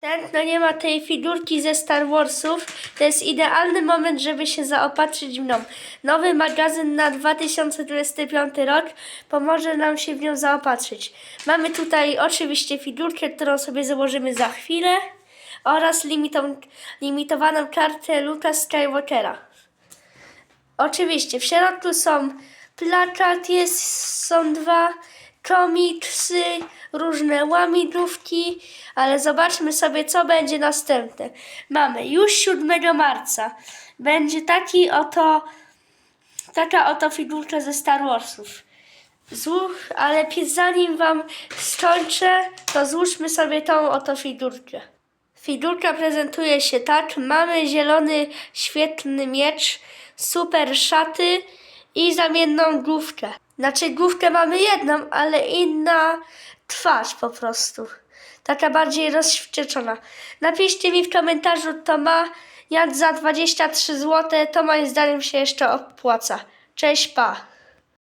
Tętno nie ma tej figurki ze Star Warsów. To jest idealny moment, żeby się zaopatrzyć w nią. Nowy magazyn na 2025 rok pomoże nam się w nią zaopatrzyć. Mamy tutaj oczywiście figurkę, którą sobie założymy za chwilę oraz limitą, limitowaną kartę Luka Skywalkera. Oczywiście, w środku są plakat, jest, są dwa komiksy, różne łamigłówki, ale zobaczmy sobie, co będzie następne. Mamy już 7 marca. Będzie taki oto, taka oto figurka ze Star Warsów. Złóż, ale zanim wam skończę, to złóżmy sobie tą oto figurkę. Figurka prezentuje się tak. Mamy zielony, świetny miecz, super szaty i zamienną główkę. Znaczy główkę mamy jedną, ale inna twarz po prostu. Taka bardziej rozwścieczona. Napiszcie mi w komentarzu, to ma jak za 23 zł, to moim zdaniem się jeszcze opłaca. Cześć, pa!